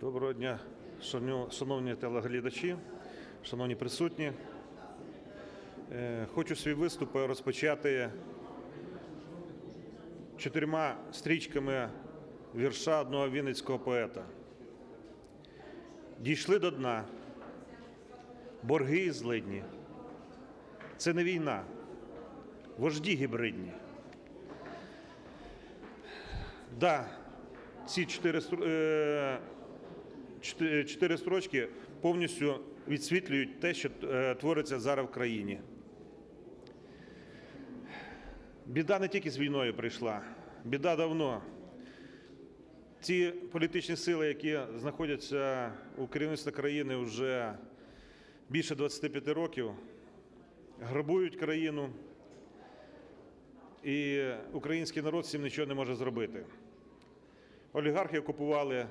Доброго дня, шановні- телеглядачі, шановні присутні. Е, Хочу свій виступ розпочати чотирма стрічками вірша одного вінницького поета. Дійшли до дна, борги і злидні. Це не війна, вожді гібридні. Да, ці чотири е, чотири строчки повністю відсвітлюють те, що е, твориться зараз в країні. Біда не тільки з війною прийшла, біда давно. Ці політичні сили, які знаходяться у керівництві країни вже більше 25 років, грабують країну, і український народ з цим нічого не може зробити. Олігархи окупували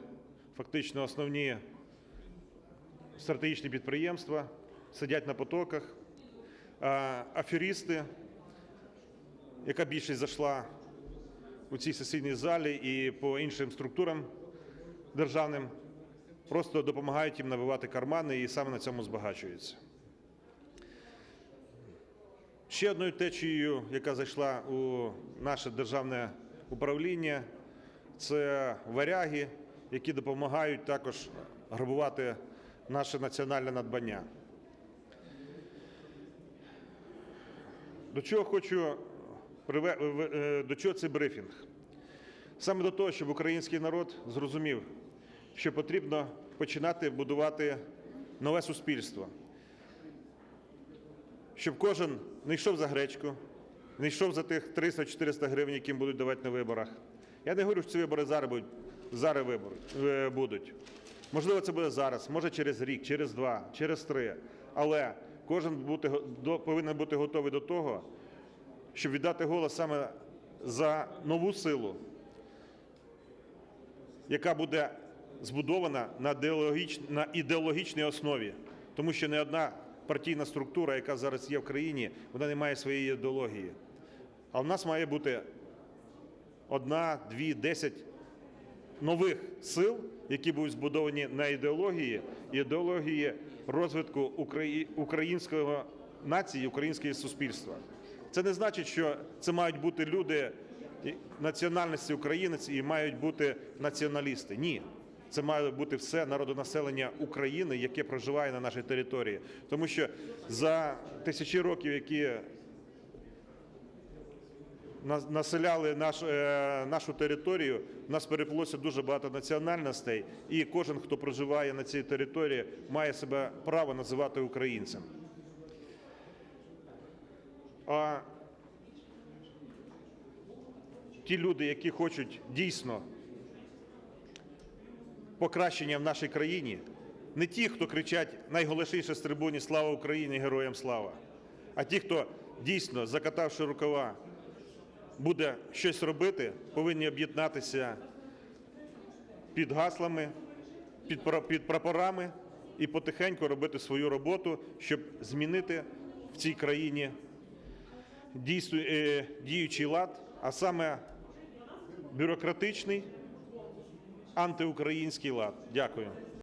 фактично основні стратегічні підприємства, сидять на потоках, аферісти, яка більшість зайшла у цій сесійній залі і по іншим структурам державним, просто допомагають їм набивати кармани і саме на цьому збагачуються. Ще одною течією, яка зайшла у наше державне управління, це варяги, які допомагають також грабувати наше національне надбання. До чого хочу приве- е, до чого цей брифінг? Саме до того, щоб український народ зрозумів, що потрібно починати будувати нове суспільство, щоб кожен не йшов за гречку, не йшов за тих 300-400 гривень, які їм будуть давати на виборах. Я не говорю, що ці вибори зараз будуть. Зараз вибори е, будуть. Можливо, це буде зараз, може через рік, через два, через три. Але кожен бути, до- повинен бути готовий до того, щоб віддати голос саме за нову силу, яка буде збудована на, на ідеологічній основі. Тому що не одна партійна структура, яка зараз є в країні, вона не має своєї ідеології. А в нас має бути одна, дві, десять нових сил, які будуть збудовані на ідеології, ідеології розвитку української нації, українського суспільства. Це не значить, що це мають бути люди національності українець і мають бути націоналісти. Ні. Це має бути все народонаселення України, яке проживає на нашій території. Тому що за тисячі років, які населяли наш, е, нашу територію, у нас переплилося дуже багато національностей, і кожен, хто проживає на цій території, має себе право називати українцем. А ті люди, які хочуть дійсно покращення в нашій країні, не ті, хто кричать найголосніше з трибуні Слава Україні! Героям слава! А ті, хто дійсно, закатавши рукава, буде щось робити, повинні об'єднатися під гаслами, під, пра- прапорами і потихеньку робити свою роботу, щоб змінити в цій країні е, діючий лад, а саме бюрократичний антиукраїнський лад. Дякую.